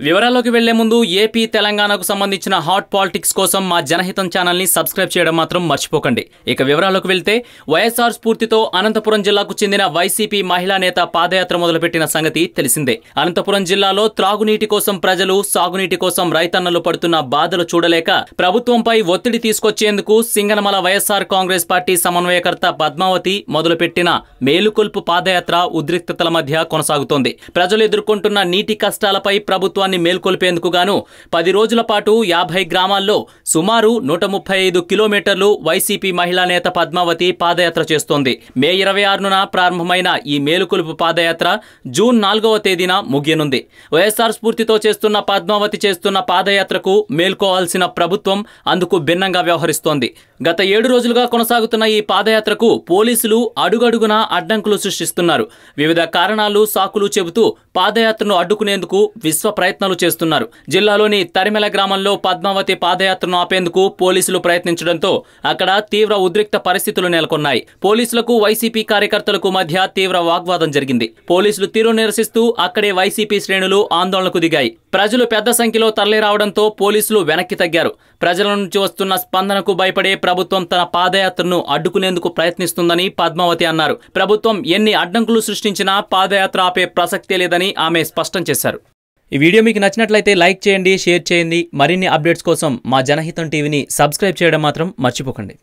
వివరాల్లోకి వెళ్ళే ముందు ఏపీ తెలంగాణకు సంబంధించిన హాట్ పాలిటిక్స్ కోసం మా జనహితం ఛానల్ని సబ్స్క్రైబ్ చేయడం మాత్రం మర్చిపోకండి. ఇక వివరాల్లోకి వెళ్తే వైఎస్ఆర్ స్ఫూర్తితో అనంతపురం జిల్లాకు చెందిన వైసీపీ మహిళా నేత పాదయాత్ర మొదలుపెట్టిన సంగతి తెలిసిందే. అనంతపురం జిల్లాలో త్రాగునీటి కోసం ప్రజలు సాగునీటి కోసం రైతన్నలు పడుతున్న బాధలు చూడలేక ప్రభుత్వంపై ఒత్తిడి తీసుకొచ్చేందుకు సింగనమల వైఎస్ఆర్ కాంగ్రెస్ పార్టీ సమన్వయకర్త పద్మావతి మొదలుపెట్టిన మేలుకొల్పు పాదయాత్ర ఉద్రిక్తతల మధ్య కొనసాగుతోంది. ప్రజలు ఎదుర్కొంటున్న నీటి కష్టాలపై ప్రభుత్వాన్ని మేల్కొల్పేందుకు గాను పది రోజుల పాటు యాభై గ్రామాల్లో సుమారు నూట ముప్పై ఐదు కిలోమీటర్లు వైసీపీ మహిళా నేత పద్మావతి పాదయాత్ర చేస్తోంది. మే ఇరవై ఆరున ప్రారంభమైన ఈ మేలుకొలుపు పాదయాత్ర జూన్ నాలుగవ తేదీన ముగియనుంది. వైఎస్ఆర్ స్ఫూర్తితో చేస్తున్న పద్మావతి చేస్తున్న పాదయాత్రకు మేల్కోవాల్సిన ప్రభుత్వం అందుకు భిన్నంగా వ్యవహరిస్తోంది. గత ఏడు రోజులుగా కొనసాగుతున్న ఈ పాదయాత్రకు పోలీసులు అడుగడుగునా అడ్డంకులు సృష్టిస్తున్నారు. వివిధ కారణాలు సాకులు చెబుతూ పాదయాత్రను అడ్డుకునేందుకు విశ్వ ప్రయత్నాలు చేస్తున్నారు. జిల్లాలోని తరిమెల గ్రామంలో పద్మావతి పాదయాత్రను ఆపేందుకు పోలీసులు ప్రయత్నించడంతో అక్కడ తీవ్ర ఉద్రిక్త పరిస్థితులు నెలకొన్నాయి. పోలీసులకు వైసీపీ కార్యకర్తలకు మధ్య తీవ్ర వాగ్వాదం జరిగింది. పోలీసులు తీరు నిరసిస్తూ అక్కడే వైసీపీ శ్రేణులు ఆందోళనకు దిగాయి. ప్రజలు పెద్ద సంఖ్యలో తరలిరావడంతో పోలీసులు వెనక్కి తగ్గారు. ప్రజల నుంచి వస్తున్న స్పందనకు భయపడే ప్రభుత్వం తన పాదయాత్రను అడ్డుకునేందుకు ప్రయత్నిస్తుందని పద్మావతి అన్నారు. ప్రభుత్వం ఎన్ని అడ్డంకులు సృష్టించినా పాదయాత్ర ఆపే ప్రసక్తే లేదని ఆమె స్పష్టం చేశారు. ఈ వీడియో మీకు నచ్చినట్లయితే లైక్ చేయండి షేర్ చేయండి. మరిన్ని అప్డేట్స్ కోసం మా జనహితం టీవీని సబ్స్క్రైబ్ చేయడం మాత్రం మర్చిపోకండి.